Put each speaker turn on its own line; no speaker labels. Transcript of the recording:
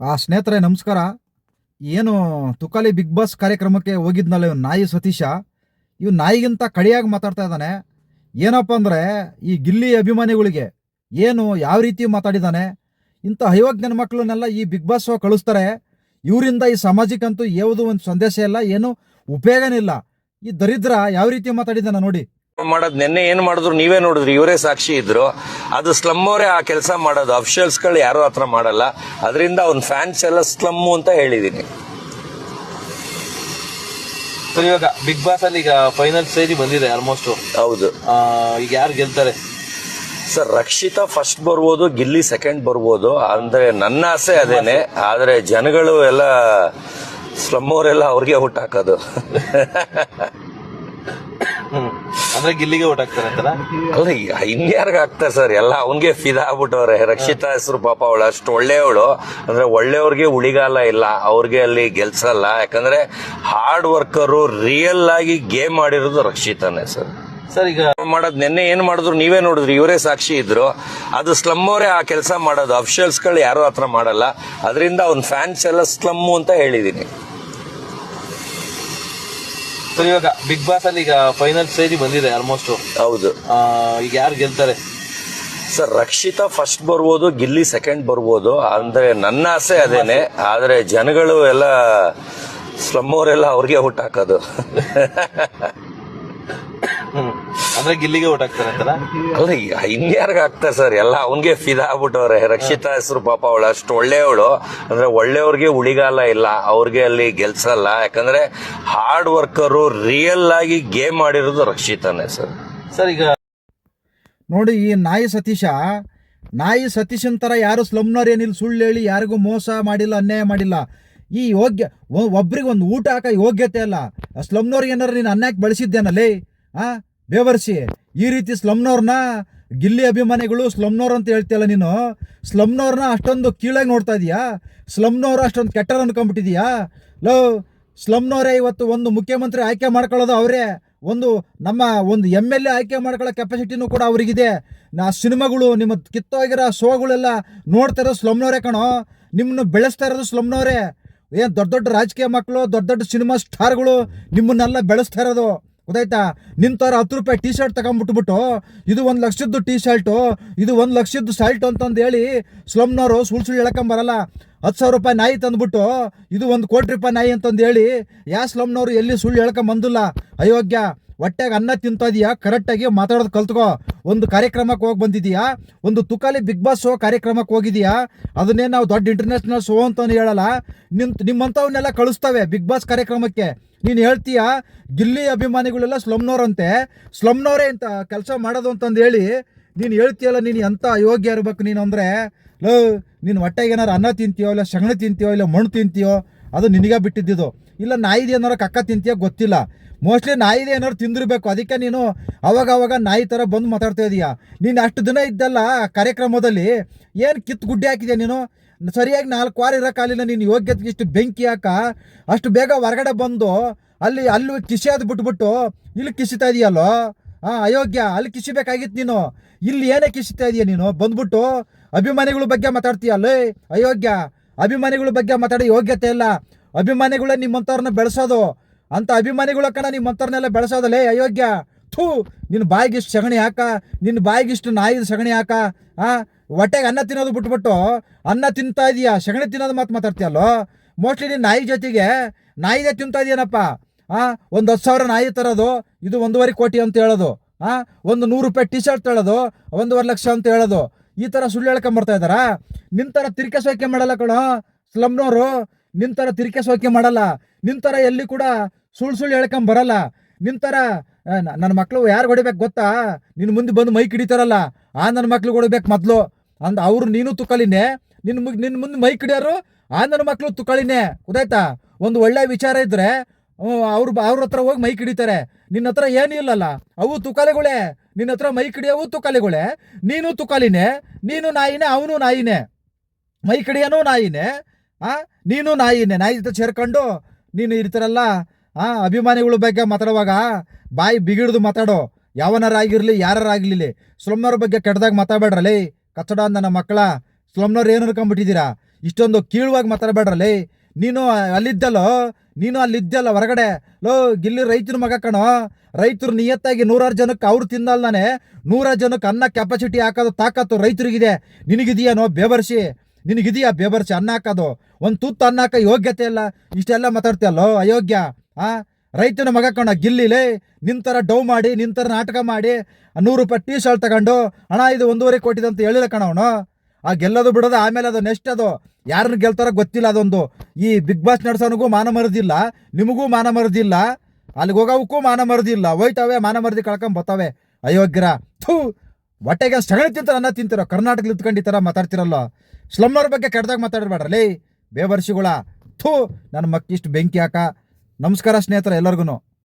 ಆ ಸ್ನೇಹಿತರೆ, ನಮಸ್ಕಾರ. ಏನು ತುಕಾಲಿ ಬಿಗ್ ಬಾಸ್ ಕಾರ್ಯಕ್ರಮಕ್ಕೆ ಹೋಗಿದ್ನಲ್ಲ ಇವ್ ನಾಯಿ ಸತೀಶ? ಇವ್ ನಾಯಿಗಿಂತ ಕಡಿಯಾಗಿ ಮಾತಾಡ್ತಾ ಇದ್ದಾನೆ. ಏನಪ್ಪ ಅಂದರೆ, ಈ ಗಿಲ್ಲಿ ಅಭಿಮಾನಿಗಳಿಗೆ ಏನು ಯಾವ ರೀತಿ ಮಾತಾಡಿದ್ದಾನೆ ಇಂಥ ಅಯೋಗ್ಯನ ಮಕ್ಕಳನ್ನೆಲ್ಲ ಈ ಬಿಗ್ ಬಾಸ್ ಕಳಿಸ್ತಾರೆ. ಇವರಿಂದ ಈ ಸಮಾಜಕ್ಕಂತೂ ಯಾವುದು ಒಂದು ಸಂದೇಶ ಇಲ್ಲ, ಏನು ಉಪಯೋಗನೇ ಇಲ್ಲ. ಈ ದರಿದ್ರ ಯಾವ ರೀತಿ ಮಾತಾಡಿದ್ದಾನೆ ನೋಡಿ.
ಮಾಡೋದ್ ನಿನ್ನೆ ಏನ್ ಮಾಡಿದ್ರು ನೀವೇ ನೋಡಿದ್ರಿ ಇವರೇ ಸಾಕ್ಷಿ ಇದ್ರು. ಅದು ಸ್ಲಮ್ ಅವರೇ ಆ ಕೆಲಸ ಮಾಡೋದು. ಅಫಿಷಿಯಲ್ಸ್ಗಳು ಯಾರು ಹತ್ರ ಮಾಡಲ್ಲ. ಅದರಿಂದ ಅವ್ನ ಫ್ಯಾನ್ಸ್ ಎಲ್ಲ ಸ್ಲಮ್ ಅಂತ ಹೇಳಿದೀನಿ.
ಸರ್ ಇವಾಗ ಬಿಗ್ ಬಾಸ್ ಅಲ್ಲಿ ಈಗ ಫೈನಲ್ ಸ್ಟೇಜ್ ಬಂದಿದೆ ಆಲ್ಮೋಸ್ಟ್
ಹೌದು.
ಈಗ ಯಾರು ಗೆಲ್ತಾರೆ?
ಸರ್ ರಕ್ಷಿತಾ ಫಸ್ಟ್ ಬರ್ಬೋದು ಗಿಲ್ಲಿ ಸೆಕೆಂಡ್ ಬರ್ಬೋದು. ಅಂದ್ರೆ ನನ್ನ ಆಸೆ ಅದೇನೆ. ಆದ್ರೆ ಜನಗಳು ಎಲ್ಲ ಸ್ಲಮ್ ಅವರೆಲ್ಲ ಅವ್ರಿಗೆ
ಹುಟ್ಟಾಕೋದು ಅಂದ್ರೆ ಗಿಲ್ಲಿಗೆ ಓಟ್ ಹಾಕ್ತಾರೆ ಅಂತಲ್ಲ?
ಅಲ್ಲ ಇನ್ಯಾರ್ಗ ಆಗ್ತಾರೆ ಸರ್ ಎಲ್ಲ ಅವನ್ಗೆ ಫಿದಾ ಆಗ್ಬಿಟ್ಟವ್ರೆ. ರಕ್ಷಿತಾ ಹೆಸರು ಪಾಪ ಅವಳು ಅಷ್ಟು ಒಳ್ಳೆಯವಳು. ಅಂದ್ರೆ ಒಳ್ಳೆಯವ್ರಿಗೆ ಉಳಿಗಾಲ ಇಲ್ಲ. ಅವ್ರಿಗೆ ಅಲ್ಲಿ ಗೆಲ್ಸಲ್ಲ. ಯಾಕಂದ್ರೆ ಹಾರ್ಡ್ ವರ್ಕರು ರಿಯಲ್ ಆಗಿ ಗೇಮ್ ಆಡಿರೋದು ರಕ್ಷಿತಾನೆ ಸರ್
ಸರ್ ಈಗ
ಮಾಡೋದು ನಿನ್ನೆ ಏನ್ ಮಾಡಿದ್ರು ನೀವೇ ನೋಡಿದ್ರಿ ಇವರೇ ಸಾಕ್ಷಿ ಇದ್ರು. ಅದು ಸ್ಲಮ್ ಅವರೇ ಆ ಕೆಲಸ ಮಾಡೋದು. ಅಫಿಷಿಯಲ್ಸ್ಗಳು ಯಾರು ಹತ್ರ ಮಾಡಲ್ಲ. ಅದರಿಂದ ಅವ್ನ ಫ್ಯಾನ್ಸ್ ಎಲ್ಲ ಸ್ಲಮ್ ಅಂತ ಹೇಳಿದೀನಿ.
ಸರ್ ಇವಾಗ ಬಿಗ್ ಬಾಸ್ ಅಲ್ಲಿ ಈಗ ಫೈನಲ್ ಸ್ಟೇಜ್ ಬಂದಿದೆ ಆಲ್ಮೋಸ್ಟ್
ಹೌದು.
ಈಗ ಯಾರು ಗೆಲ್ತಾರೆ?
ಸರ್ ರಕ್ಷಿತಾ ಫಸ್ಟ್ ಬರ್ಬೋದು ಗಿಲ್ಲಿ ಸೆಕೆಂಡ್ ಬರ್ಬೋದು. ಅಂದ್ರೆ ನನ್ನ ಆಸೆ ಅದೇನೆ. ಆದ್ರೆ ಜನಗಳು ಎಲ್ಲ ಸ್ಲಮ್ ಅವರೆಲ್ಲ ಅವ್ರಿಗೆ ಹುಟ್ಟಾಕೋದು ಹಾಕೋದು.
ಅಂದ್ರೆ ಗಿಲ್ಲಿಗೆ ಓಟ್ ಹಾಕ್ತಾರೆ
ಅಲ್ಲ ಈಗ ಇನ್ಯಾರ್ಗ ಆಗ್ತಾರೆ ಸರ್? ಎಲ್ಲ ಅವನ್ಗೆ ಫಿದಾ ಆಗ್ಬಿಟ್ಟವ್ರೆ. ರಕ್ಷಿತಾ ಹೆಸರು ಪಾಪ ಅವಳು ಅಷ್ಟು ಒಳ್ಳೆಯವಳು. ಅಂದ್ರೆ ಒಳ್ಳೆಯವ್ರಿಗೆ ಉಳಿಗಾಲ ಇಲ್ಲ ಅವ್ರಿಗೆ ಅಲ್ಲಿ ಗೆಲ್ಸಲ್ಲ. ಯಾಕಂದ್ರೆ ಹಾರ್ಡ್ ವರ್ಕರು ರಿಯಲ್ ಆಗಿ ಗೇಮ್ ಆಡಿರೋದು ರಕ್ಷಿತಾನೆ ಸರ್.
ಸರ್ ಈಗ
ನೋಡಿ ಈ ನಾಯಿ ಸತೀಶ ನಾಯಿ ಸತೀಶನ್ ಥರ ಯಾರು ಸ್ಲಮ್ನವ್ರು ಏನಿಲ್ಲ ಸುಳ್ಳು ಹೇಳಿ ಯಾರಿಗೂ ಮೋಸ ಮಾಡಿಲ್ಲ ಅನ್ಯಾಯ ಮಾಡಿಲ್ಲ. ಈ ಯೋಗ್ಯ ಒಬ್ರಿಗೆ ಒಂದು ಊಟ ಹಾಕ ಯೋಗ್ಯತೆ ಅಲ್ಲ. ಸ್ಲಮ್ನವ್ರಿಗೆ ಏನಾರು ನೀನು ಅನ್ಯಾಯಕ್ಕೆ ಬಳಸಿದ್ದೇನಲ್ಲೇ ಆ? ಬೇವರ್ಸಿ ಈ ರೀತಿ ಸ್ಲಮ್ನವ್ರನ್ನ, ಗಿಲ್ಲಿ ಅಭಿಮಾನಿಗಳು ಸ್ಲಮ್ನವ್ರು ಅಂತ ಹೇಳ್ತೀಯಲ್ಲ ನೀನು, ಸ್ಲಮ್ನವ್ರನ್ನ ಅಷ್ಟೊಂದು ಕೀಳಾಗಿ ನೋಡ್ತಾ ಇದೀಯಾ? ಸ್ಲಮ್ನವ್ರು ಅಷ್ಟೊಂದು ಕೆಟ್ಟರು ಅನ್ಕೊಂಬಿಟ್ಟಿದೀಯಾ ಲೋ, ಸ್ಲಮ್ನವರೇ ಇವತ್ತು ಒಂದು ಮುಖ್ಯಮಂತ್ರಿ ಆಯ್ಕೆ ಮಾಡ್ಕೊಳ್ಳೋದು ಅವರೇ. ಒಂದು ನಮ್ಮ ಒಂದು ಎಂ ಎಲ್ ಎ ಆಯ್ಕೆ ಮಾಡ್ಕೊಳ್ಳೋ ಕೆಪಾಸಿಟಿನೂ ಕೂಡ ಅವರಿಗಿದೆ. ನಾ ಸಿನಿಮಾಗಳು, ನಿಮ್ಮ ಕಿತ್ತೋಗಿರೋ ಶೋಗಳೆಲ್ಲ ನೋಡ್ತಾ ಇರೋದು ಸ್ಲಮ್ನವರೇ ಕಣೋ. ನಿಮ್ಮನ್ನು ಬೆಳೆಸ್ತಾ ಇರೋದು ಸ್ಲಮ್ನವರೇ. ಏನು ದೊಡ್ಡ ದೊಡ್ಡ ರಾಜಕೀಯ ಮಕ್ಕಳು ದೊಡ್ಡ ದೊಡ್ಡ ಸಿನಿಮಾ ಸ್ಟಾರ್ಗಳು ನಿಮ್ಮನ್ನೆಲ್ಲ ಬೆಳೆಸ್ತಾ ಇರೋದು. ಗೊತ್ತಾಯ್ತಾ? ನಿಂತವ್ರ ಹತ್ತು ರೂಪಾಯಿ ಟಿ ಶರ್ಟ್ ತಗೊಂಬಿಟ್ಬಿಟ್ಟು, ಇದು ಒಂದು ಲಕ್ಷದ್ದು ಟಿ ಶರ್ಟು ಇದು ಒಂದು ಲಕ್ಷದ್ದು ಶರ್ಟ್ ಅಂತಂದು ಹೇಳಿ ಸ್ಲಮ್ನವರು ಸುಳ್ಳು ಸುಳ್ಳು ಹೇಳಕಂಬರಲ್ಲ ಹತ್ತು ಸಾವಿರ ರೂಪಾಯಿ ನಾಯಿ ತಂದ್ಬಿಟ್ಟು, ಇದು ಒಂದು ಕೋಟಿ ರೂಪಾಯಿ ನಾಯಿ ಅಂತಂದು ಹೇಳಿ ಯಾ ಸ್ಲಮ್ನವರು ಎಲ್ಲಿ ಸುಳ್ಳು ಹೇಳ್ಕೊಂಬಂದಿಲ್ಲ? ಅಯೋಗ್ಯ ಹೊಟ್ಟೆಗೆ ಅನ್ನ ತಿಂತಾ ಇದೀಯಾ? ಕರೆಕ್ಟಾಗಿ ಮಾತಾಡೋದು ಕಲ್ತ್ಕೋ. ಒಂದು ಕಾರ್ಯಕ್ರಮಕ್ಕೆ ಹೋಗಿ ಬಂದಿದೀಯಾ? ಒಂದು ತುಕಾಲಿ ಬಿಗ್ ಬಾಸ್ ಶೋ ಕಾರ್ಯಕ್ರಮಕ್ಕೆ ಹೋಗಿದೀಯಾ? ಅದನ್ನೇ ನಾವು ದೊಡ್ಡ ಇಂಟರ್ನ್ಯಾಷನಲ್ ಶೋ ಅಂತ ಹೇಳಲ್ಲ. ನಿಮ್ಮ ನಿಮ್ಮಂಥವನ್ನೆಲ್ಲ ಕಳಿಸ್ತವೆ ಬಿಗ್ ಬಾಸ್ ಕಾರ್ಯಕ್ರಮಕ್ಕೆ. ನೀನು ಹೇಳ್ತೀಯ, ಗಿಲ್ಲಿ ಅಭಿಮಾನಿಗಳೆಲ್ಲ ಸ್ಲಮ್ನವ್ರಂತೆ ಸ್ಲಮ್ನವರೇ ಅಂತ ಕೆಲಸ ಮಾಡೋದು ಅಂತಂದು ಹೇಳಿ, ನೀನು ಹೇಳ್ತೀಯಲ್ಲ, ನೀನು ಎಂಥ ಅಯೋಗ್ಯ ಇರ್ಬೇಕು ನೀನು ಅಂದರೆ, ಲೋ, ನೀನು ಹೊಟ್ಟೆಗೆ ಏನಾರು ಅನ್ನ ತಿಂತೀಯೋ, ಇಲ್ಲ ಸಗಣಿ ತಿಂತೀಯೋ, ಇಲ್ಲ ಮಣ್ಣು ತಿಂತೀಯೋ, ಅದು ನಿನಗೆ ಬಿಟ್ಟಿದ್ದು ಇಲ್ಲ ನಾಯಿದು ಏನಾರು ಕಕ್ಕ ತಿಂತೀಯೋ ಗೊತ್ತಿಲ್ಲ. ಮೋಸ್ಟ್ಲಿ ನಾಯಿದೆ ಏನಾರು ತಿಂದಿರಬೇಕು. ಅದಕ್ಕೆ ನೀನು ಅವಾಗ ಅವಾಗ ನಾಯಿ ಥರ ಬಂದು ಮಾತಾಡ್ತಾ ಇದೀಯ. ನೀನು ಅಷ್ಟು ದಿನ ಇದ್ದಲ್ಲ ಕಾರ್ಯಕ್ರಮದಲ್ಲಿ, ಏನು ಕಿತ್ತು ಗುಡ್ಡೆ ಹಾಕಿದ್ಯಾ ನೀನು? ಸರಿಯಾಗಿ ನಾಲ್ಕು ವಾರ ಇರೋಕ್ಕಾಗಲಿಲ್ಲ ನೀನು ಯೋಗ್ಯತೆಗೆ ಇಷ್ಟು ಬೆಂಕಿ ಹಾಕ, ಅಷ್ಟು ಬೇಗ ಹೊರಗಡೆ ಬಂದು ಅಲ್ಲಿ ಅಲ್ಲಿ ಕಿಸಿಯಾದ ಬಿಟ್ಬಿಟ್ಟು ಇಲ್ಲಿ ಕಿಸಿತಾ ಇದೆಯಲ್ಲೋ? ಹಾಂ ಅಯೋಗ್ಯ, ಅಲ್ಲಿ ಕಿಸಿಬೇಕಾಗಿತ್ತು ನೀನು. ಇಲ್ಲಿ ಏನೇ ಕಿಸಿತಾ ಇದೆಯಾ ನೀನು? ಬಂದ್ಬಿಟ್ಟು ಅಭಿಮಾನಿಗಳ ಬಗ್ಗೆ ಮಾತಾಡ್ತೀಯಲ್ಲೇ ಅಯೋಗ್ಯ, ಅಭಿಮಾನಿಗಳ ಬಗ್ಗೆ ಮಾತಾಡೋ ಯೋಗ್ಯತೆ ಇಲ್ಲ. ಅಭಿಮಾನಿಗಳೇ ನಿಮ್ಮಂಥವ್ರನ್ನ ಬೆಳೆಸೋದು. ಅಂತ ಅಭಿಮಾನಿಗಳ ಕಣ ನಿಮ್ಮಂಥವ್ರನ್ನೆಲ್ಲ ಬೆಳೆಸೋದಲ್ಲೇ ಅಯೋಗ್ಯ, ಥೂ, ನಿನ್ನ ಬಾಯಿಗಿಷ್ಟು ಸಗಣಿ ಹಾಕ, ನಿನ್ನ ಬಾಯಿಗಿಷ್ಟು ನಾಯಿದ ಸಗಣಿ ಹಾಕ, ಆ? ಹೊಟ್ಟೆಗೆ ಅನ್ನ ತಿನ್ನೋದು ಬಿಟ್ಬಿಟ್ಟು ಅನ್ನ ತಿಂತಾ ಇದೀಯಾ, ಸಗಣಿ ತಿನ್ನೋದು ಮಾತು ಮಾತಾಡ್ತೀಯಲ್ಲೋ? ಮೋಸ್ಟ್ಲಿ ನೀನು ನಾಯಿ ಜೊತೆಗೆ ನಾಯಿಗೆ ತಿಂತಾ ಇದೆಯೇನಪ್ಪ. ಆ, ಒಂದು ಹತ್ತು ಸಾವಿರ ನಾಯಿ ತರೋದು, ಇದು ಒಂದೂವರೆ ಕೋಟಿ ಅಂತ ಹೇಳೋದು. ಆ, ಒಂದು ನೂರು ರೂಪಾಯಿ ಟಿ ಶರ್ಟ್ ಹೇಳೋದು ಒಂದೂವರೆ ಲಕ್ಷ ಅಂತ ಹೇಳೋದು. ಈ ಥರ ಸುಳ್ಳು ಹೇಳ್ಕೊಂಬರ್ತಾ ಇದ್ದಾರಾ? ನಿನ್ನ ಥರ ತಿರ್ಕೆ ಸೋಕೆ ಮಾಡಲ್ಲ ಕಣೋ ಸ್ಲಮ್ನವರು ನಿನ್ನ ಥರ ತಿರ್ಕೆ ಸೋಕೆ ಮಾಡಲ್ಲ. ನಿನ್ನ ಥರ ಎಲ್ಲಿ ಕೂಡ ಸುಳ್ಳು ಸುಳ್ಳು ಹೇಳ್ಕೊಂಬರಲ್ಲ ನಿನ್ನ ಥರ ನನ್ನ ಮಕ್ಕಳು ಯಾರು ಹೊಡಿಬೇಕು ಗೊತ್ತಾ? ನಿನ್ನ ಮುಂದೆ ಬಂದು ಮೈಕ್ ಹಿಡಿತಾರಲ್ಲ ಆ ನನ್ನ ಮಕ್ಳಿಗೆ ಹೊಡಿಬೇಕು ಮೊದಲು. ಅಂದ ಅವರು ನೀನು ತುಕಲಿನೇ ನಿನ್ನ ನಿನ್ನ ಮುಂದೆ ಮೈ ಕಿಡಿಯೋರು ಆ ನನ್ನ ಮಕ್ಕಳು ತುಕಳಿನೇ. ಗೊತ್ತಾಯ್ತಾ? ಒಂದು ಒಳ್ಳೆ ವಿಚಾರ ಇದ್ರೆ ಅವ್ರು ಅವ್ರ ಹತ್ರ ಹೋಗಿ ಮೈ ಕಿಡಿತಾರೆ. ನಿನ್ನ ಹತ್ರ ಏನೂ ಇಲ್ಲಲ್ಲ. ಅವು ತುಕಾಲಿಗಳೇ ನಿನ್ನ ಹತ್ರ ಮೈ ಕಿಡಿಯವು ತುಕಾಲಿಗಳೇ ನೀನು ತುಕಾಲಿನೇ ನೀನು ನಾಯಿನೇ, ಅವನು ನಾಯಿನೇ. ಮೈ ಕಿಡಿಯನು ನಾಯಿನೇ. ಆ, ನೀನು ನಾಯಿನೇ. ನಾಯಿ ಜೊತೆ ಸೇರ್ಕೊಂಡು ನೀನು ಇರ್ತಾರಲ್ಲ ಆ, ಅಭಿಮಾನಿಗಳ ಬಗ್ಗೆ ಮಾತಾಡುವಾಗ ಬಾಯಿ ಬಿಗಿಡ್ದು ಮಾತಾಡೋ. ಯಾವನಾರಾಗಿರ್ಲಿ ಯಾರಾಗಿರ್ಲಿ ಸುಲಮ್ಮರ ಬಗ್ಗೆ ಕೆಟ್ಟದಾಗ ಮಾತಾಡಬೇಡ್ರಲೇ. ಕಚ್ಚಡ ನಮ್ಮ ಮಕ್ಕಳ, ಸ್ಲಮ್ನವ್ರು ಏನು ಅನ್ಕೊಂಬಿಟ್ಟಿದ್ದೀರಾ ಇಷ್ಟೊಂದು ಕೀಳುವಾಗಿ ಮಾತಾಡಬೇಡ್ರಲ್ಲಿ ನೀನು ಅಲ್ಲಿದ್ದಲ್ಲೋ? ನೀನು ಅಲ್ಲಿದ್ದಲ್ಲ ಹೊರಗಡೆ? ಲೋ, ಗಿಲ್ಲಿ ರೈತರ ಮಗ ಕಣೋ. ರೈತರು ನಿಯತ್ತಾಗಿ ನೂರಾರು ಜನಕ್ಕೆ ಅವ್ರು ತಿನ್ನಲ್ದಾನೆ. ನೂರಾರು ಜನಕ್ಕೆ ಅನ್ನ ಕೆಪಾಸಿಟಿ ಹಾಕೋದು, ತಾಕತ್ತು ರೈತರಿಗಿದೆ. ನಿನಗಿದೆಯೇನೋ ಬೇಬರ್ಸಿ ನಿನಗಿದೆಯಾ ಬೇಬರ್ಸಿ ಅನ್ನ ಹಾಕೋದು? ಒಂದು ತುತ್ತು ಅನ್ನ ಹಾಕೋ ಯೋಗ್ಯತೆ ಇಲ್ಲ? ಇಷ್ಟೆಲ್ಲ ಮಾತಾಡ್ತೀಯಲ್ಲೋ? ಅಯೋಗ್ಯ, ಆ? ರೈತನ ಮಗ ಕಣ, ಗಿಲ್ಲಿಲೇ, ನಿಂತರ ಡೌ ಮಾಡಿ, ನಿಂತರ ನಾಟಕ ಮಾಡಿ, ನೂರು ರೂಪಾಯಿ ಟೀ ಶರ್ಟ್ ತಗೊಂಡು ಹಣ ಇದು ಒಂದೂವರೆ ಕೋಟಿದೆ ಅಂತ ಹೇಳಿಲ್ಲ ಕಣ ಅವನು. ಆ ಗೆಲ್ಲೋದು ಬಿಡೋದು, ಆಮೇಲೆ ಅದು ನೆಕ್ಸ್ಟ್ ಅದು. ಯಾರನ್ನ ಗೆಲ್ತಾರೋ ಗೊತ್ತಿಲ್ಲ ಅದೊಂದು. ಈ ಬಿಗ್ ಬಾಸ್ ನಡ್ಸೋನಿಗೂ ಮಾನ ಮರದಿಲ್ಲ, ನಿಮಗೂ ಮಾನ ಮರದಿಲ್ಲ, ಅಲ್ಲಿಗೆ ಹೋಗೋವಕ್ಕೂ ಮಾನ ಮರದಿಲ್ಲ, ಹೋಯ್ತಾವೆ, ಮಾನ ಮರದಿ ಕಳ್ಕೊಂಡು ಬರ್ತವೆ ಅಯೋಗ್ಯರ ಥೂ, ಹೊಟ್ಟೆಗೆ ಸಗಣಿ ತಿಂತಾರೆ ಅನ್ನ ತಿಂತಿರೋ, ಕರ್ನಾಟಕದಲ್ಲಿ ಇತ್ಕೊಂಡು ಈ ಥರ ಮಾತಾಡ್ತಿರಲ್ಲ. ಸ್ಲಮ್ಮರ್ ಬಗ್ಗೆ ಕೆಟ್ಟದಾಗ ಮಾತಾಡಬೇಡ್ರಲ್ಲಿ ಬೇವರ್ಷಿಗಳ. ಥೂ, ನನ್ನ ಮಕ್ಕಿಷ್ಟು ಬೆಂಕಿ ಹಾಕ. ನಮಸ್ಕಾರ ಸ್ನೇಹಿತರೆ ಎಲ್ಲರಿಗೂ